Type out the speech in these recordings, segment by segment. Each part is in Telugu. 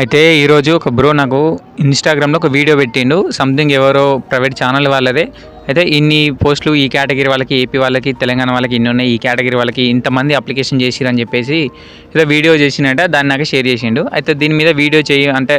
అయితే ఈరోజు ఒక బ్రో నాకు ఇన్స్టాగ్రామ్లో ఒక వీడియో పెట్టిండు. సంథింగ్ ఎవరో ప్రైవేట్ ఛానల్ వాళ్ళదే. అయితే ఇన్ని పోస్టులు ఈ కేటగిరీ వాళ్ళకి ఏపీ వాళ్ళకి తెలంగాణ వాళ్ళకి ఇన్ని ఉన్నాయి ఈ కేటగిరీ వాళ్ళకి ఇంతమంది అప్లికేషన్ చేసిరని చెప్పేసి ఏదో వీడియో చేసినట్ట దాన్ని నాకు షేర్ చేసిండు. అయితే దీని మీద వీడియో చేయి అంటే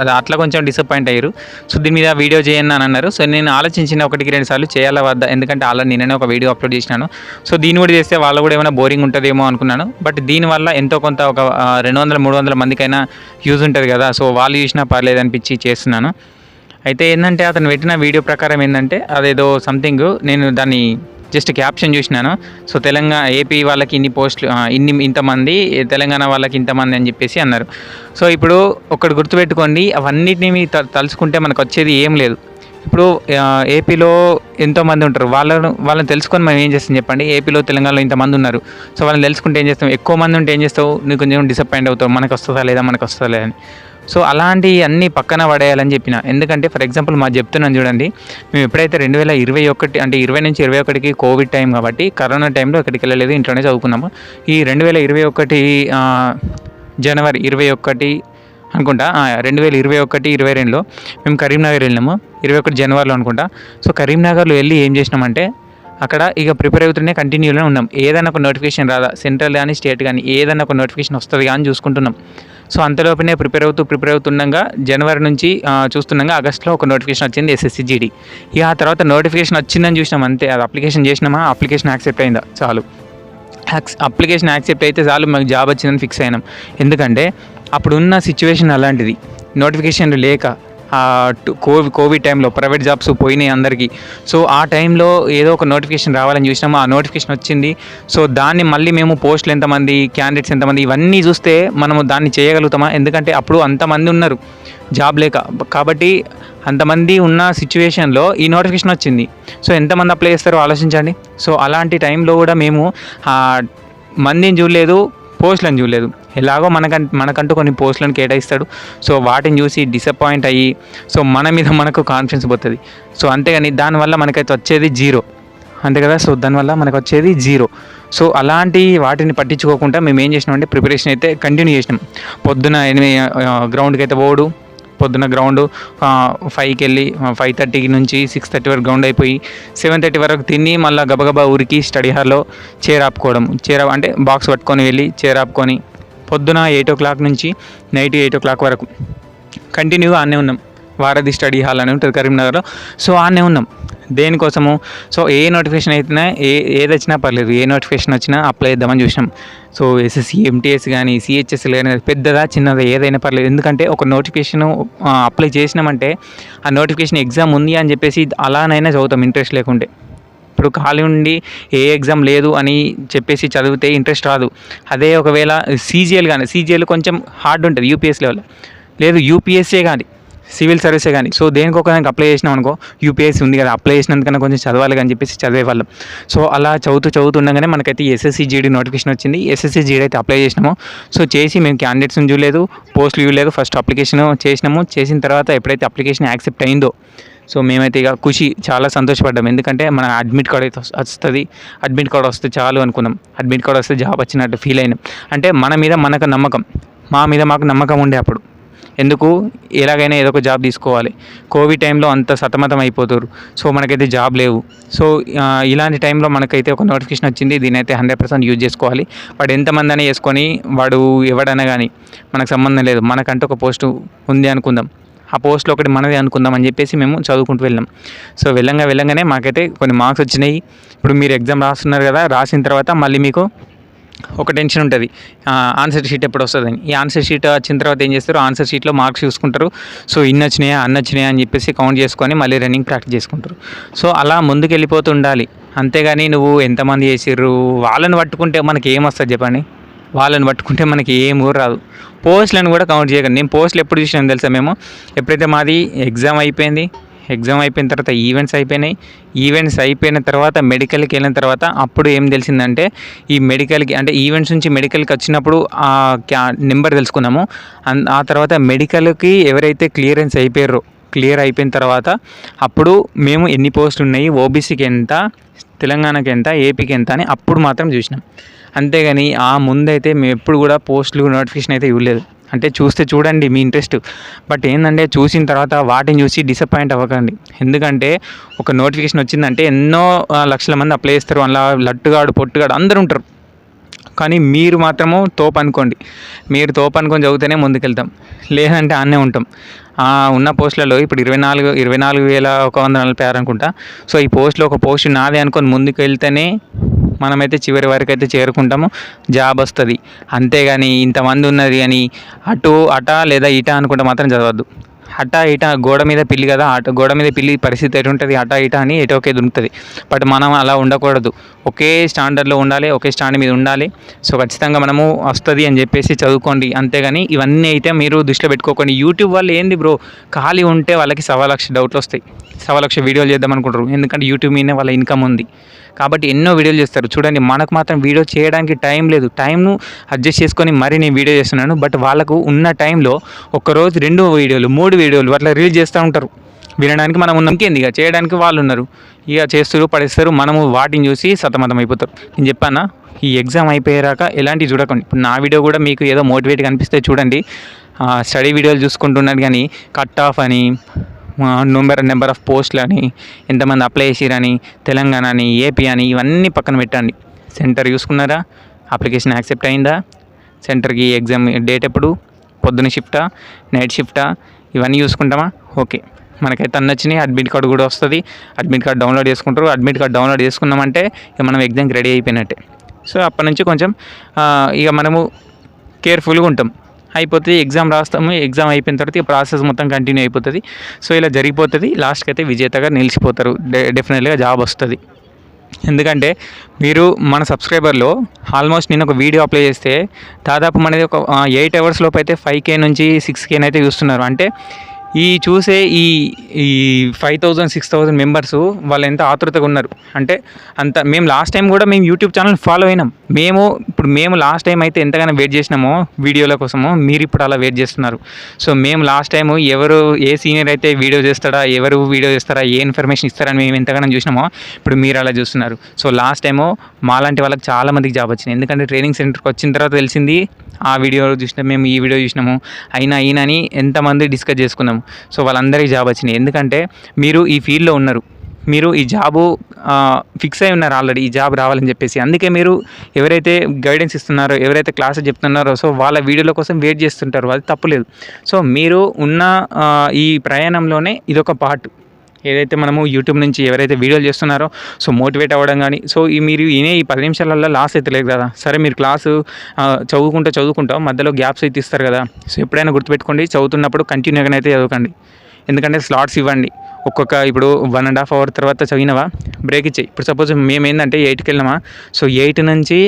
అది అట్లా కొంచెం డిసప్పాయింట్ అయ్యారు. సో దీని మీద వీడియో చేయండి అని అన్నారు. సో నేను ఆలోచించిన ఒకటికి రెండు సార్లు చేయాలా వద్దా? ఎందుకంటే అలా నిన్ననే ఒక వీడియో అప్లోడ్ చేసినాను. సో దీన్ని కూడా చేస్తే వాళ్ళు కూడా ఏమైనా బోరింగ్ ఉంటుందేమో అనుకున్నాను. బట్ దీనివల్ల ఎంతో కొంత ఒక రెండు వందల మూడు వందల మందికైనా యూజ్ ఉంటుంది కదా? సో వాళ్ళు చూసినా పర్లేదు అనిపించి చేస్తున్నాను. అయితే ఏంటంటే అతను పెట్టిన వీడియో ప్రకారం ఏంటంటే అదేదో సంథింగ్ నేను దాన్ని జస్ట్ క్యాప్షన్ చూసినాను. సో తెలంగాణ ఏపీ వాళ్ళకి ఇన్ని పోస్టులు ఇన్ని ఇంతమంది తెలంగాణ వాళ్ళకి ఇంతమంది అని చెప్పేసి అన్నారు. సో ఇప్పుడు ఒకటి గుర్తుపెట్టుకోండి అవన్నిటిని త- తలుచుకుంటే మనకు వచ్చేది ఏం లేదు. ఇప్పుడు ఏపీలో ఎంతోమంది ఉంటారు. వాళ్ళను వాళ్ళని తెలుసుకొని మనం ఏం చేస్తాం చెప్పండి. ఏపీలో తెలంగాణలో ఇంతమంది ఉన్నారు. సో వాళ్ళని తెలుసుకుంటే ఏం చేస్తాం? ఎక్కువ మంది ఉంటే ఏం చేస్తావు? నీకు కొంచెం డిసప్పాయింట్ అవుతావు. మనకు వస్తుందా లేదా? మనకు వస్తుందా లేదా అని. సో అలాంటి అన్నీ పక్కన పడేయాలని చెప్పిన. ఎందుకంటే ఫర్ ఎగ్జాంపుల్ మా చెప్తున్నాను చూడండి మేము ఎప్పుడైతే రెండు వేల ఇరవై ఒకటి అంటే ఇరవై నుంచి ఇరవై ఒకటికి కోవిడ్ టైం కాబట్టి కరోనా టైంలో ఎక్కడికి వెళ్ళలేదు ఇంట్లోనే చదువుకున్నాము. ఈ రెండు వేల ఇరవై ఒకటి జనవరి ఇరవై ఒకటి అనుకుంటా రెండు వేల ఇరవై ఒకటి ఇరవై రెండులో మేము కరీంనగర్ వెళ్ళినాము. ఇరవై ఒకటి జనవరిలో అనుకుంటా. సో కరీంనగర్లో వెళ్ళి ఏం చేసినామంటే అక్కడ ఇక ప్రిపేర్ అవుతూనే కంటిన్యూలో ఉన్నాం. ఏదైనా ఒక నోటిఫికేషన్ రాదా సెంట్రల్ కానీ స్టేట్ కానీ ఏదైనా ఒక నోటిఫికేషన్ వస్తుంది కానీ చూసుకుంటున్నాం. సో అంతలోపునే ప్రిపేర్ అవుతూ ప్రిపేర్ అవుతుండగా జనవరి నుంచి చూస్తుండగా ఆగస్ట్లో ఒక నోటిఫికేషన్ వచ్చింది ఎస్ఎస్సి జీడీ ఇక ఆ తర్వాత నోటిఫికేషన్ వచ్చిందని చూసినాం అంతే. అది అప్లికేషన్ చేసినామా? అప్లికేషన్ యాక్సెప్ట్ అయిందా? చాలు. అప్లికేషన్ యాక్సెప్ట్ అయితే చాలు మాకు జాబ్ వచ్చిందని ఫిక్స్ అయినాం. ఎందుకంటే అప్పుడున్న సిచ్యువేషన్ అలాంటిది. నోటిఫికేషన్లు లేక కోవిడ్ కోవిడ్ టైంలో ప్రైవేట్ జాబ్స్ పోయినాయి అందరికీ. సో ఆ టైంలో ఏదో ఒక నోటిఫికేషన్ రావాలని చూసినాము. ఆ నోటిఫికేషన్ వచ్చింది. సో దాన్ని మళ్ళీ మేము పోస్టులు ఎంతమంది క్యాండిడేట్స్ ఎంతమంది ఇవన్నీ చూస్తే మనము దాన్ని చేయగలుగుతామా? ఎందుకంటే అప్పుడు అంతమంది ఉన్నారు జాబ్ లేక. కాబట్టి అంతమంది ఉన్న సిచ్యువేషన్లో ఈ నోటిఫికేషన్ వచ్చింది. సో ఎంతమంది అప్లై చేస్తారో ఆలోచించండి. సో అలాంటి టైంలో కూడా మేము మందిని చూడలేదు. పోస్టులను చూడలేదు. ఎలాగో మనకం మనకంటూ కొన్ని పోస్టులను కేటాయిస్తాడు. సో వాటిని చూసి డిసప్పాయింట్ అయ్యి సో మన మీద మనకు కాన్ఫిడెన్స్ పోతుంది. సో అంతేగాని దానివల్ల మనకైతే వచ్చేది జీరో. అంతే కదా? సో దానివల్ల మనకు వచ్చేది జీరో. సో అలాంటి వాటిని పట్టించుకోకుండా మేము ఏం చేసినాం అంటే ప్రిపరేషన్ అయితే కంటిన్యూ చేసినాం. పొద్దున ఎనిమిది గ్రౌండ్కి అయితే పోడు పొద్దున గ్రౌండ్ ఫైవ్కి వెళ్ళి ఫైవ్ థర్టీకి నుంచి సిక్స్ థర్టీ వరకు గ్రౌండ్ అయిపోయి సెవెన్ థర్టీ వరకు తిని మళ్ళీ గబగబా ఊరికి స్టడీ హాల్లో చేరాపుకోవడం ఆపుకోవడం. అంటే బాక్స్ పట్టుకొని వెళ్ళి చేరాపుకొని పొద్దున ఎయిట్ ఓ క్లాక్ నుంచి నైట్ ఎయిట్ ఓ క్లాక్ వరకు కంటిన్యూగా ఆనే ఉన్నాం. వారధి స్టడీ హాల్ అని ఉంటుంది కరీంనగర్లో. సో ఆనే ఉన్నాం. దేనికోసము? సో ఏ నోటిఫికేషన్ అయినా ఏ ఏది వచ్చినా పర్లేదు ఏ నోటిఫికేషన్ వచ్చినా అప్లై చేద్దామని చూసినాం. సో ఎస్ఎస్సి ఎంటీఎస్ కానీ సిహెచ్ఎస్ కానీ పెద్దదా చిన్నదా ఏదైనా పర్లేదు. ఎందుకంటే ఒక నోటిఫికేషన్ అప్లై చేసినామంటే ఆ నోటిఫికేషన్ ఎగ్జామ్ ఉంది అని చెప్పేసి అలానైనా చదువుతాం ఇంట్రెస్ట్ లేకుంటే. ఇప్పుడు ఖాళీ ఉండి ఏ ఎగ్జామ్ లేదు అని చెప్పేసి చదివితే ఇంట్రెస్ట్ రాదు. అదే ఒకవేళ సీజీఎల్ కానీ సీజీఎల్ కొంచెం హార్డ్ ఉంటుంది యూపీఎస్ లెవెల్. లేదు యూపీఎస్సే కానీ సివిల్ సర్వీసే కానీ. సో దేనికొక దానికి అప్లై చేసినాం అనుకో యూపీఎస్సీ ఉంది కదా అప్లై చేసినందుకన్నా కొంచెం చదవాలి అని చెప్పేసి చదివేవాళ్ళం సో అలా చదువుతూ చదువుతుండగానే మనకైతే ఎస్ఎస్సీ జీడీ నోటిఫికేషన్ వచ్చింది. ఎస్ఎస్సీ జీడీ అయితే అప్లై చేసినాము. సో చేసి మేము క్యాండిడేట్స్ని చూడలేదు పోస్టులు చూడలేదు ఫస్ట్ అప్లికేషన్ చేసినాము. చేసిన తర్వాత ఎప్పుడైతే అప్లికేషన్ యాక్సెప్ట్ అయిందో సో మేమైతే ఇక ఖుషి చాలా సంతోషపడ్డాం. ఎందుకంటే మన అడ్మిట్ కార్డ్ అయితే వస్తుంది. అడ్మిట్ కార్డ్ వస్తే చాలు అనుకున్నాం. అడ్మిట్ కార్డ్ వస్తే జాబ్ వచ్చినట్టు ఫీల్ అయినాం. అంటే మన మీద మనకు నమ్మకం. మా మీద మాకు నమ్మకం ఉండే అప్పుడు. ఎందుకు? ఎలాగైనా ఏదో ఒక జాబ్ తీసుకోవాలి. కోవిడ్ టైంలో అంత సతమతం అయిపోతారు సో మనకైతే జాబ్ లేవు. సో ఇలాంటి టైంలో మనకైతే ఒక నోటిఫికేషన్ వచ్చింది. దీని అయితే హండ్రెడ్ పర్సెంట్ యూజ్ చేసుకోవాలి. వాడు ఎంతమంది అని చేసుకొని వాడు ఎవడన్నా కానీ మనకు సంబంధం లేదు. మనకంటూ ఒక పోస్టు ఉంది అనుకుందాం. ఆ పోస్ట్లో ఒకటి మనదే అనుకుందాం అని చెప్పేసి మేము చదువుకుంటూ వెళ్ళాం. సో వెళ్ళంగా వెళ్ళంగానే మాకైతే కొన్ని మార్క్స్ వచ్చినాయి. ఇప్పుడు మీరు ఎగ్జామ్ రాస్తున్నారు కదా రాసిన తర్వాత మళ్ళీ మీకు ఒక టెన్షన్ ఉంటుంది. ఆన్సర్ షీట్ ఎప్పుడు వస్తుందని. ఈ ఆన్సర్ షీట్ వచ్చిన తర్వాత ఏం చేస్తారు? ఆన్సర్ షీట్లో మార్క్స్ చూసుకుంటారు. సో ఇన్ని వచ్చినాయా అన్ని వచ్చినాయా అని చెప్పేసి కౌంట్ చేసుకొని మళ్ళీ రన్నింగ్ ప్రాక్టీస్ చేసుకుంటారు. సో అలా ముందుకు వెళ్ళిపోతూ ఉండాలి. అంతేగాని నువ్వు ఎంతమంది చేసిర్రు? వాళ్ళని పట్టుకుంటే మనకి ఏమొస్తుంది చెప్పండి? వాళ్ళని పట్టుకుంటే మనకి ఏం కూడా రాదు. పోస్టులను కూడా కౌంట్ చేయకండి. నేను పోస్టులు ఎప్పుడు చూసినాను తెలుసా మేము? ఎప్పుడైతే మాది ఎగ్జామ్ అయిపోయింది ఎగ్జామ్ అయిపోయిన తర్వాత ఈవెంట్స్ అయిపోయినాయి. ఈవెంట్స్ అయిపోయిన తర్వాత మెడికల్కి వెళ్ళిన తర్వాత అప్పుడు ఏం తెలిసిందంటే ఈ మెడికల్కి అంటే ఈవెంట్స్ నుంచి మెడికల్కి వచ్చినప్పుడు ఆ క్యా నెంబర్ తెలుసుకున్నాము. ఆ తర్వాత మెడికల్కి ఎవరైతే క్లియరెన్స్ అయిపోయారో క్లియర్ అయిపోయిన తర్వాత అప్పుడు మేము ఎన్ని పోస్టులు ఉన్నాయి ఓబీసీకి ఎంత తెలంగాణకి ఎంత ఏపీకి ఎంత అని అప్పుడు మాత్రం చూసినాం. అంతేగాని ఆ ముందైతే మేము ఎప్పుడు కూడా పోస్టులు నోటిఫికేషన్ అయితే ఇవ్వలేదు. అంటే చూస్తే చూడండి మీ ఇంట్రెస్ట్. బట్ ఏంటంటే చూసిన తర్వాత వాటిని చూసి డిసప్పాయింట్ అవ్వకండి. ఎందుకంటే ఒక నోటిఫికేషన్ వచ్చిందంటే ఎన్నో లక్షల మంది అప్లై చేస్తారు. అలా లట్టుగాడు పొట్టుగాడు అందరు ఉంటారు. కానీ మీరు మాత్రము తోపు అనుకోండి. మీరు తోపు అనుకొని చదివితేనే ముందుకెళ్తాం. లేదంటే ఆనే ఉంటాం. ఉన్న పోస్టులలో ఇప్పుడు ఇరవై నాలుగు ఇరవై నాలుగు వేల ఒక వంద నలభై ఆరు అనుకుంటా. సో ఈ పోస్ట్లో ఒక పోస్ట్ నాదే అనుకొని ముందుకు వెళ్తేనే మనమైతే చివరి వరకు అయితే చేరుకుంటాము. జాబ్ వస్తుంది. అంతేగాని ఇంతమంది ఉన్నది అని అటు అట లేదా ఇట అనుకుంటే మాత్రం చదవద్దు. అట ఇట గోడ మీద పిల్లి కదా అట గోడ మీద పిల్లి పరిస్థితి ఎటు ఉంటుంది? అట ఇట అని ఎటో ఒకే దునుకుతుంది బట్ మనం అలా ఉండకూడదు. ఒకే స్టాండర్డ్లో ఉండాలి ఒకే స్టాండ్ మీద ఉండాలి. సో ఖచ్చితంగా మనము వస్తుంది అని చెప్పేసి చదువుకోండి. అంతేగాని ఇవన్నీ అయితే మీరు దృష్టిలో పెట్టుకోకండి. యూట్యూబ్ వాళ్ళు ఏంది బ్రో? ఖాళీ ఉంటే వాళ్ళకి సవా లక్ష డౌట్లు వస్తాయి. సవా లక్ష వీడియోలు చేద్దాం అనుకుంటారు ఎందుకంటే యూట్యూబ్ మీదనే వాళ్ళ ఇన్కమ్ ఉంది. కాబట్టి ఎన్నో వీడియోలు చేస్తారు. చూడండి మనకు మాత్రం వీడియో చేయడానికి టైం లేదు. టైంను అడ్జస్ట్ చేసుకొని మరీ నేను వీడియో చేస్తున్నాను. బట్ వాళ్ళకు ఉన్న టైంలో ఒక్కరోజు రెండు వీడియోలు మూడు వీడియోలు అట్లా రిలీజ్ చేస్తూ ఉంటారు. వినడానికి మనం ఉన్నాం. ఇంకేంది ఇక? చేయడానికి వాళ్ళు ఉన్నారు. ఇక చేస్తారు పడేస్తారు. మనము వాటిని చూసి సతమతం అయిపోతారు. నేను చెప్పానా? ఈ ఎగ్జామ్ అయిపోయాక ఎలాంటివి చూడకండి. ఇప్పుడు నా వీడియో కూడా మీకు ఏదో మోటివేట్ కనిపిస్తే చూడండి. స్టడీ వీడియోలు చూసుకుంటున్నాను కానీ కట్ ఆఫ్ అని నెంబర్ నెంబర్ ఆఫ్ పోస్టులు అని ఎంతమంది అప్లై చేసిరని తెలంగాణ అని ఏపీ అని ఇవన్నీ పక్కన పెట్టండి. సెంటర్ చూసుకున్నారా? అప్లికేషన్ యాక్సెప్ట్ అయిందా? సెంటర్కి ఎగ్జామ్ డేట్ ఎప్పుడు? పొద్దున షిఫ్టా నైట్ షిఫ్టా ఇవన్నీ చూసుకుంటామా? ఓకే మనకైతే అన్ని వచ్చినాయి. అడ్మిట్ కార్డు కూడా వస్తుంది. అడ్మిట్ కార్డు డౌన్లోడ్ చేసుకుంటారు. అడ్మిట్ కార్డు డౌన్లోడ్ చేసుకున్నామంటే ఇక మనం ఎగ్జామ్కి రెడీ అయిపోయినట్టే. సో అప్పటి నుంచి కొంచెం ఇక మనము కేర్ఫుల్గా ఉంటాం. అయిపోతుంది ఎగ్జామ్ రాస్తాము ఎగ్జామ్ అయిపోయిన తర్వాత ఈ ప్రాసెస్ మొత్తం కంటిన్యూ అయిపోతుంది. సో ఇలా జరిగిపోతుంది. లాస్ట్కి అయితే విజేతగా నిలిచిపోతారు. డె డెఫినెట్గా జాబ్ వస్తుంది. ఎందుకంటే మీరు మన సబ్స్క్రైబర్లో ఆల్మోస్ట్ నేను ఒక వీడియో అప్లై చేస్తే దాదాపు మనది ఒక ఎయిట్ అవర్స్ లోపు అయితే ఫైవ్ కే నుంచి సిక్స్ కేని అయితే చూస్తున్నారు. అంటే ఈ చూసే ఈ ఈ five thousand six thousand members వాళ్ళు ఎంత ఆతృతగా ఉన్నారు. అంటే అంత మేము లాస్ట్ టైం కూడా మేము యూట్యూబ్ ఛానల్ ఫాలో అయినాం. మేము ఇప్పుడు మేము లాస్ట్ టైం అయితే ఎంతగానో వెయిట్ చేసినామో వీడియోల కోసమో మీరు ఇప్పుడు అలా వెయిట్ చేస్తున్నారు. సో మేము లాస్ట్ టైం ఎవరు ఏ సీనియర్ అయితే వీడియో చేస్తాడా ఎవరు వీడియో చేస్తారా ఏ ఇన్ఫర్మేషన్ ఇస్తారని మేము ఎంతగానో చూసినామో ఇప్పుడు మీరు అలా చూస్తున్నారు. సో లాస్ట్ టైము మాలాంటి వాళ్ళకి చాలా మందికి జాబ్ వచ్చింది. ఎందుకంటే ట్రైనింగ్ సెంటర్కి వచ్చిన తర్వాత తెలిసింది ఆ వీడియో చూసినాం మేము ఈ వీడియో చూసినాము. అయినా అయినా అని ఎంతమంది డిస్కస్ చేసుకున్నాము. సో వాళ్ళందరికీ జాబ్ వచ్చినాయి ఎందుకంటే మీరు ఈ ఫీల్డ్లో ఉన్నారు. మీరు ఈ జాబు ఫిక్స్ అయి ఉన్నారు ఆల్రెడీ ఈ జాబ్ రావాలని చెప్పేసి. అందుకే మీరు ఎవరైతే గైడెన్స్ ఇస్తున్నారో ఎవరైతే క్లాసెస్ చెప్తున్నారో సో వాళ్ళ వీడియోల కోసం వెయిట్ చేస్తుంటారో. అది తప్పులేదు. సో మీరు ఉన్న ఈ ప్రయాణంలోనే ఇదొక పార్ట్ ఏదైతే మనము యూట్యూబ్ నుంచి ఎవరైతే వీడియోలు చేస్తున్నారో సో మోటివేట్ అవ్వడం కానీ సో ఈ మీరు ఇనే ఈ పది నిమిషాలలో లాస్ అయితే లేదు కదా. సరే మీరు క్లాసు చదువుకుంటూ చదువుకుంటా మధ్యలో గ్యాప్స్ అయితే ఇస్తారు కదా. సో ఎప్పుడైనా గుర్తుపెట్టుకోండి చదువుతున్నప్పుడు కంటిన్యూగానే అయితే చదవకండి. ఎందుకంటే స్లాట్స్ ఇవ్వండి. ఒక్కొక్క ఇప్పుడు వన్ అండ్ హాఫ్ అవర్ తర్వాత చదివినవా? బ్రేక్ ఇచ్చేయి. ఇప్పుడు సపోజ్ మేము ఏంటంటే ఎయిట్కి వెళ్ళామా సో ఎయిట్ నుంచి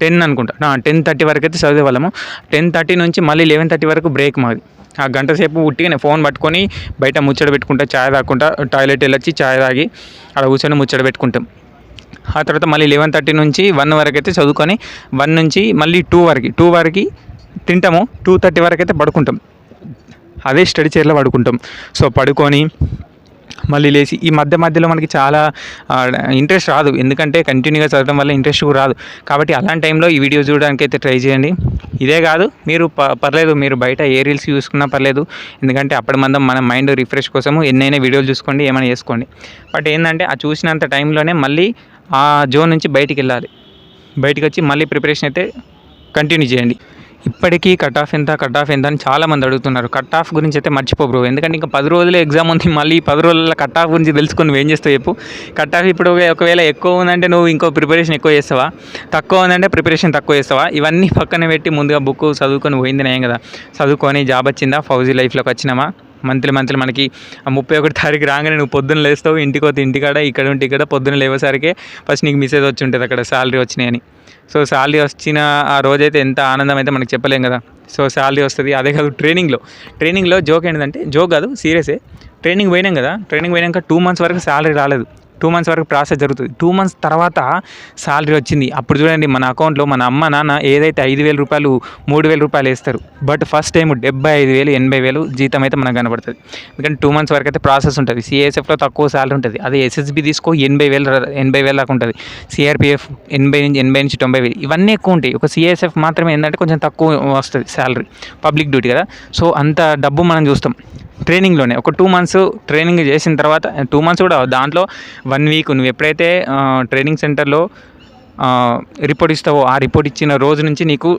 టెన్ అనుకుంటా. టెన్ థర్టీ వరకు అయితే చదివే వాళ్ళము టెన్ థర్టీ నుంచి మళ్ళీ లెవెన్ థర్టీ వరకు బ్రేక్ మాది. ఆ గంట సేపు ఉట్టిగానే ఫోన్ పట్టుకొని బయట ముచ్చట పెట్టుకుంటా ఛాయ్ తాగుకుంటా టాయిలెట్ వెళ్ళొచ్చి ఛాయ్ తాగి అలా కూర్చొని ముచ్చట పెట్టుకుంటాం. ఆ తర్వాత మళ్ళీ లెవెన్ థర్టీ నుంచి వన్ వరకు అయితే చదువుకొని వన్ నుంచి మళ్ళీ టూ వరకు టూ వరకు తింటాము. టూ థర్టీ వరకు అయితే పడుకుంటాం. అదే స్టడీ చైర్లో పడుకుంటాం. సో పడుకొని మళ్ళీ లేచి ఈ మధ్య మధ్యలో మనకి చాలా ఇంట్రెస్ట్ రాదు. ఎందుకంటే కంటిన్యూగా చదవడం వల్ల ఇంట్రెస్ట్ కూడా రాదు. కాబట్టి అలాంటి టైంలో ఈ వీడియో చూడడానికి అయితే ట్రై చేయండి. ఇదే కాదు మీరు ప పర్లేదు మీరు బయట ఏ రీల్స్ చూసుకున్నా పర్లేదు. ఎందుకంటే అప్పటి మందం మన మైండ్ రిఫ్రెష్ కోసము ఎన్నైనా వీడియోలు చూసుకోండి ఏమైనా చేసుకోండి. బట్ ఏంటంటే ఆ చూసినంత టైంలోనే మళ్ళీ ఆ జోన్ నుంచి బయటికి వెళ్ళాలి. బయటికి వచ్చి మళ్ళీ ప్రిపరేషన్ అయితే కంటిన్యూ చేయండి. ఇప్పటికీ కట్ ఆఫ్ ఎంత కట్ ఆఫ్ ఎంత అని చాలా మంది అడుగుతున్నారు. కట్ ఆఫ్ గురించి అయితే మర్చిపో బ్రో ఎందుకంటే ఇంకా పది రోజులే ఎగ్జామ్ ఉంది. మళ్ళీ పది రోజుల కట్ ఆఫ్ గురించి తెలుసుకొని నువ్వు ఏం చేస్తావు చెప్పు. కట్ ఆఫ్ ఇప్పుడు ఒకవేళ ఎక్కువ ఉందంటే నువ్వు ఇంకో ప్రిపరేషన్ ఎక్కువ చేస్తావా? తక్కువ ఉందంటే ప్రిపరేషన్ తక్కువ చేస్తావా? ఇవన్నీ పక్కన పెట్టి ముందుగా బుక్ చదువుకొని పోయింది నేను కదా. చదువుకొని జాబ్ వచ్చిందా? ఫౌజీ లైఫ్లోకి వచ్చినామా? మంత్లీ మంత్లీ మనకి ముప్పై ఒకటి తారీఖు రాగానే నువ్వు పొద్దున్న లేస్తావు ఇంటికి పోతే ఇంటికాడ ఇక్కడ ఉంటే ఇక్కడ పొద్దున్న లేవేసరికి ఫస్ట్ నీకు మెసేజ్ వచ్చి ఉంటుంది అక్కడ శాలరీ వచ్చినాయని సో శాలరీ వచ్చిన ఆ రోజైతే ఎంత ఆనందం అయితే మనకు చెప్పలేం కదా. సో శాలరీ వస్తుంది. అదే కాదు ట్రైనింగ్లో ట్రైనింగ్లో జోక్ ఏంటంటే జోక్ కాదు సీరియసే ట్రైనింగ్ పోయినాం కదా. ట్రైనింగ్ పోయినాక టూ మంత్స్ వరకు శాలరీ రాలేదు. టూ మంత్స్ వరకు ప్రాసెస్ జరుగుతుంది. టూ మంత్స్ తర్వాత సాలరీ వచ్చింది. అప్పుడు చూడండి మన అకౌంట్లో మన అమ్మ నాన్న ఏదైతే ఐదు వేల రూపాయలు మూడు వేల రూపాయలు వేస్తారు. బట్ ఫస్ట్ టైం డెబ్బై ఐదు వేలు ఎనభై వేలు జీతం అయితే మనకు కనబడుతుంది. ఎందుకంటే టూ మంత్స్ వరకు అయితే ప్రాసెస్ ఉంటుంది. సిఎస్ఎఫ్లో తక్కువ సాలరీ ఉంటుంది. అదే ఎస్ఎస్బి తీసుకో ఎనభై వేలు ఎనభై వేల దాకా ఉంటుంది. సిఆర్పిఎఫ్ ఎనభై నుంచి ఎనభై నుంచి తొంభై వేలు. ఇవన్నీ ఎక్కువ ఉంటాయి. ఒక సిఎస్ఎఫ్ మాత్రమే ఏంటంటే కొంచెం తక్కువ వస్తుంది సాలరీ. పబ్లిక్ డ్యూటీ కదా. సో అంత డబ్బు మనం చూస్తాం. ట్రైనింగ్లోనే. ఒక టూ మంత్స్ ట్రైనింగ్ చేసిన తర్వాత టూ మంత్స్ కూడా దాంట్లో వన్ వీక్ నువ్వు ఎప్పుడైతే ట్రైనింగ్ సెంటర్లో రిపోర్ట్ ఇస్తావో ఆ రిపోర్ట్ ఇచ్చిన రోజు నుంచి నీకు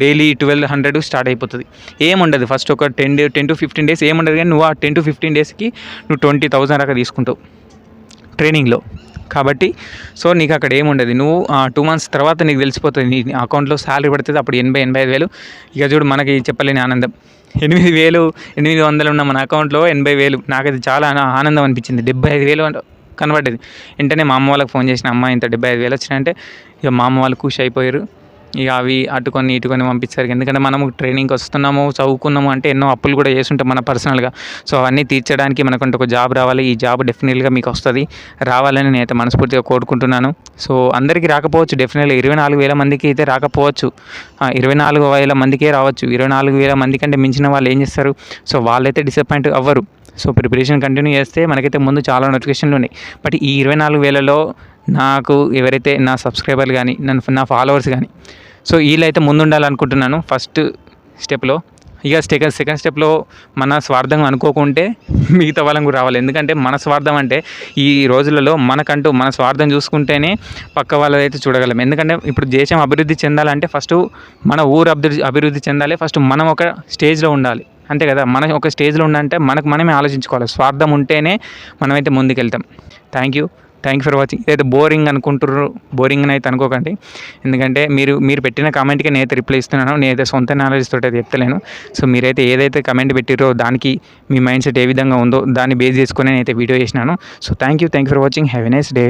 డైలీ ట్వెల్వ్ హండ్రెడ్ స్టార్ట్ అయిపోతుంది. ఏముండదు. ఫస్ట్ ఒక ten day ten to fifteen days ఏముండదు కానీ నువ్వు ఆ టెన్ టు ఫిఫ్టీన్ డేస్కి నువ్వు ట్వంటీ థౌసండ్ దాకా తీసుకుంటావు ట్రైనింగ్లో. కాబట్టి సో నీకు అక్కడ ఏముండదు. నువ్వు టూ మంత్స్ తర్వాత నీకు తెలిసిపోతుంది. నీ అకౌంట్లో శాలరీ పడుతుంది. అప్పుడు ఎనభై ఎనభై ఐదు వేలు. ఇక చూడు మనకి చెప్పలేని ఆనందం. ఎనిమిది వేలు ఎనిమిది వందలు ఉన్న మన అకౌంట్లో ఎనభై వేలు. నాకైతే చాలా ఆనందం అనిపించింది. డెబ్బై ఐదు వేలు అంటే కనబడ్డది. వెంటనే మా అమ్మ వాళ్ళకి ఫోన్ చేసిన అమ్మ ఇంత డెబ్బై ఐదు వేలు వచ్చినాయంటే ఇక మా అమ్మ వాళ్ళు ఖుషి అయిపోయారు. ఇక అవి అటుకొని ఇటుకొని పంపించారు ఎందుకంటే మనము ట్రైనింగ్కి వస్తున్నాము చదువుకున్నాము అంటే ఎన్నో అప్పులు కూడా చేస్తుంటాం మన పర్సనల్గా సో అవన్నీ తీర్చడానికి మనకంటూ ఒక జాబ్ రావాలి. ఈ జాబ్ డెఫినెట్గా మీకు వస్తుంది. రావాలని నేనైతే మనస్ఫూర్తిగా కోరుకుంటున్నాను. సో అందరికీ రాకపోవచ్చు. డెఫినెట్గా ఇరవై నాలుగు వేల మందికి అయితే రాకపోవచ్చు. ఇరవై నాలుగు వేల మందికే రావచ్చు. ఇరవై నాలుగు వేల మంది కంటే మించిన వాళ్ళు ఏం చేస్తారు? సో వాళ్ళైతే డిసప్పాయింట్ అవ్వరు. సో ప్రిపరేషన్ కంటిన్యూ చేస్తే మనకైతే ముందు చాలా నోటిఫికేషన్లు ఉన్నాయి. బట్ ఈ ఇరవై నాలుగు వేలలో నాకు ఎవరైతే నా సబ్స్క్రైబర్లు కానీ నన్ను నా ఫాలోవర్స్ కానీ సో వీళ్ళైతే ముందు ఉండాలనుకుంటున్నాను ఫస్ట్ స్టెప్లో. ఇక సెకండ్ సెకండ్ స్టెప్లో మన స్వార్థం అనుకోకుంటే మిగతా వాళ్ళం కూడా రావాలి. ఎందుకంటే మన స్వార్థం అంటే ఈ రోజులలో మనకంటూ మన స్వార్థం చూసుకుంటేనే పక్క వాళ్ళదైతే చూడగలం. ఎందుకంటే ఇప్పుడు దేశం అభివృద్ధి చెందాలంటే ఫస్ట్ మన ఊరు అభివృద్ధి అభివృద్ధి చెందాలి. ఫస్ట్ మనం ఒక స్టేజ్లో ఉండాలి. అంతే కదా? మనం ఒక స్టేజ్లో ఉండాలంటే మనకు మనమే ఆలోచించుకోవాలి. స్వార్థం ఉంటేనే మనమైతే ముందుకెళ్తాం. Thank you thank you for watching ఇదైతే బోరింగ్ అనుకుంటుర్రు. బోరింగ్ అని అయితే అనుకోకండి. ఎందుకంటే మీరు మీరు పెట్టిన కామెంట్కి నేనైతే రిప్లై ఇస్తున్నాను. నేనైతే సొంత నాలెడ్జ్ తోటి అయితే చెప్తలేను. సో మీరైతే ఏదైతే కమెంట్ పెట్టిరో దానికి మీ మైండ్ సెట్ ఏ విధంగా ఉందో దాన్ని బేస్ చేసుకొని నేనైతే వీడియో చేసినాను. So thank you thank for watching have a nice day